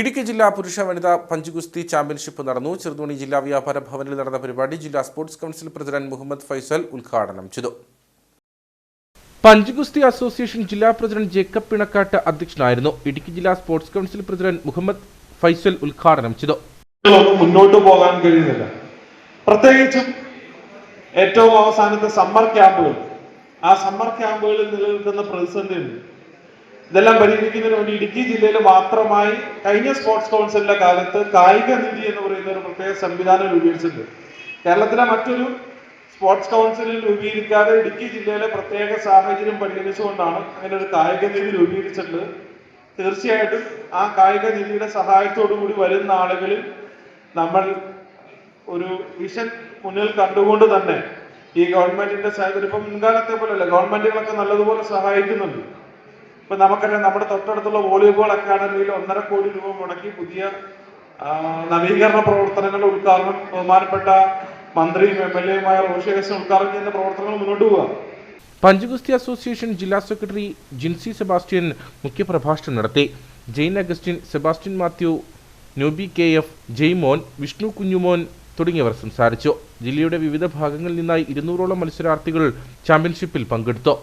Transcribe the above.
ഇടുക്കി ജില്ലാ പുരുഷ വനിതാ പഞ്ചുഗുസ്തി ചാമ്പ്യൻഷിപ്പ് നടന്നു. ചെറുതോണി ജില്ലാ വ്യാപാര ഭവനിൽ നടന്ന പരിപാടി ജില്ലാ sports council president Muhammad Faisal ഉദ്ഘാടനം ചെയ്തു. പഞ്ചുഗുസ്തി അസോസിയേഷൻ ജില്ലാ പ്രസിഡന്റ് ജേക്കബ് പിണക്കാട്ട് അധ്യക്ഷനായിരുന്നു. ഇടുക്കി ജില്ലാ sports council president Muhammad Faisal ഉദ്ഘാടനം ചെയ്തു. മുന്നോട്ട് പോകാൻ കഴിയുന്നില്ല. പ്രത്യേകിച്ചും ഏറ്റവും അവസാനത്തെ സമ്മർ ക്യാമ്പുകൾ. ആ സമ്മർ ക്യാമ്പുകളിൽ നിലനിൽക്കുന്ന പ്രതിസന്ധി ഉണ്ട് ഇതെല്ലാം പരിഹരിക്കുന്നതിന് വേണ്ടി ഇടുക്കി ജില്ലയിൽ മാത്രമായി കഴിഞ്ഞ സ്പോർട്സ് കൗൺസിലിന്റെ കാലത്ത് കായിക നിധി എന്ന് പറയുന്ന ഒരു പ്രത്യേക സംവിധാനം രൂപീകരിച്ചിട്ടുണ്ട്. കേരളത്തിലെ മറ്റൊരു സ്പോർട്സ് കൗൺസിലിൽ രൂപീകരിക്കാതെ ഇടുക്കി ജില്ലയിലെ പ്രത്യേക സാഹചര്യം പരിഗണിച്ചുകൊണ്ടാണ് അങ്ങനെ ഒരു കായിക നിധി രൂപീകരിച്ചിട്ടുള്ളത്. തീർച്ചയായിട്ടും ആ കായിക നിധിയുടെ സഹായത്തോടു കൂടി വരുന്ന ആളുകളിൽ നമ്മൾ ഒരു വിഷൻ മുന്നിൽ കണ്ടുകൊണ്ട് തന്നെ ഈ ഗവൺമെന്റിന്റെ സഹായത്തിൽ ഇപ്പം മുൻകാലത്തെ പോലെയല്ല ഗവൺമെന്റുകളൊക്കെ നല്ലതുപോലെ സഹായിക്കുന്നുണ്ട്. ഇപ്പൊ നമുക്കറിയാം നമ്മുടെ തൊട്ടടുത്തുള്ള വോളിബോൾ അക്കാദമിയിൽ ഒന്നര കോടി രൂപ മുടക്കി പുതിയ നവീകരണ പ്രവർത്തനങ്ങൾ ഉദ്ഘാടനം ബഹുമാനപ്പെട്ട മന്ത്രിയും എം എൽ എയുമായ റോഷി അഗസ്റ്റിൻ ഉദ്ഘാടനം ചെയ്യുന്ന പ്രവർത്തനങ്ങൾ മുന്നോട്ട് പോവുക പഞ്ചഗുസ്തി അസോസിയേഷൻ ജില്ലാ സെക്രട്ടറി ജിൻസി സെബാസ്റ്റ്യൻ മുഖ്യപ്രഭാഷണം നടത്തി. Jain Augustine Sebastian Mathew newbie K F Jaimon Vishnu Kunjumon തുടങ്ങിയവർ സംസാരിച്ചു. ജില്ലയുടെ വിവിധ ഭാഗങ്ങളിൽ നിന്നായി ഇരുന്നൂറോളം മത്സരാർത്ഥികൾ ചാമ്പ്യൻഷിപ്പിൽ പങ്കെടുത്തു.